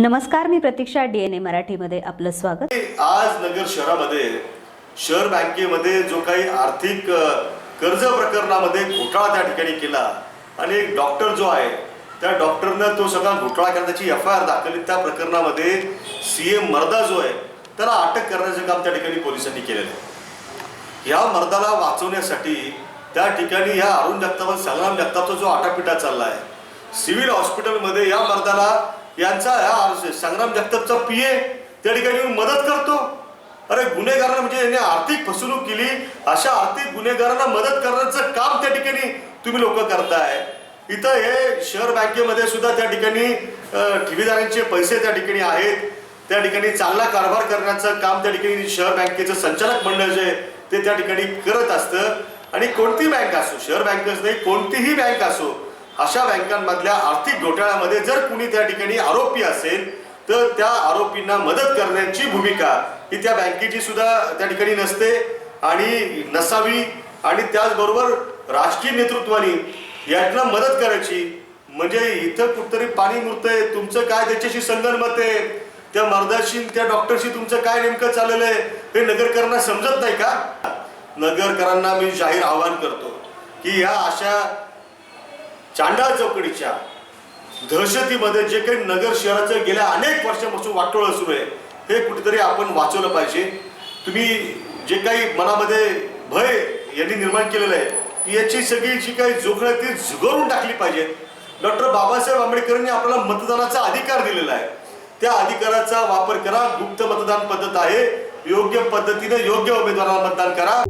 नमस्कार मी प्रतीक्षा डीएनए मराठीमध्ये आपलं स्वागत. आज नगर शहरामध्ये शहर बँकेमध्ये जो काही आर्थिक कर्ज प्रकरणामध्ये घोटाळा त्या ठिकाणी केला आणि एक डॉक्टर जो आहे त्या डॉक्टरनं तो सगळा घोटाळा करण्याची एफ आय आर दाखवली. त्या प्रकरणामध्ये सी एम मर्दा जो आहे त्याला अटक करण्याचं काम त्या ठिकाणी पोलिसांनी केलेलं आहे. या मर्दाला वाचवण्यासाठी त्या ठिकाणी या अरुण जगताप संग्राम जगतापचा जो आटापिटा चालला आहे सिव्हिल हॉस्पिटलमध्ये या मर्दाला यांचा या संग्राम जगतापचा पी ए त्या ठिकाणी मदत करतो. अरे गुन्हेगारांना म्हणजे यांनी आर्थिक फसवणूक केली. अशा आर्थिक गुन्हेगारांना मदत करण्याचं काम त्या ठिकाणी तुम्ही लोक करताय. इथं हे शहर बँकेमध्ये सुद्धा त्या ठिकाणी ठेवीदारांचे पैसे त्या ठिकाणी आहेत. त्या ठिकाणी चांगला कारभार करण्याचं काम त्या ठिकाणी शहर बँकेचं संचालक मंडळ जे ते त्या ठिकाणी करत असतं. आणि कोणती बँक असो शहर बँकच नाही कोणतीही बँक असो अशा बँकांमधल्या आर्थिक घोटाळ्यामध्ये जर कुणी त्या ठिकाणी आरोपी असेल तर त्या आरोपींना मदत करण्याची भूमिका ही त्या बँकेची सुद्धा त्या ठिकाणी नसते. आणि नसावी आणि त्याचबरोबर राजकीय नेतृत्वाने यांना मदत करायची म्हणजे इथं कुठतरी पाणी मुरतंय तुमचं काय त्याच्याशी संगनमत आहे? त्या मर्दाशी त्या डॉक्टरशी तुमचं काय नेमकं चाललेलं आहे? हे नगरकरांना समजत नाही का? नगरकरांना मी जाहीर आवाहन करतो की या अशा चांडाळ चौकडीच्या दहशतीमध्ये जे काही नगर शहराचं गेल्या अनेक वर्षापासून वाटोळं सुरू आहे हे कुठेतरी आपण वाचवलं पाहिजे. तुम्ही जे काही मनामध्ये भय यांनी निर्माण केलेलं आहे याची सगळी जी काही जोखड आहे ती झुगरून टाकली पाहिजे. डॉक्टर बाबासाहेब आंबेडकरांनी आपल्याला मतदानाचा अधिकार दिलेला आहे. त्या अधिकाराचा वापर करा गुप्त मतदान पद्धत आहे. योग्य पद्धतीने योग्य उमेदवाराला मतदान करा.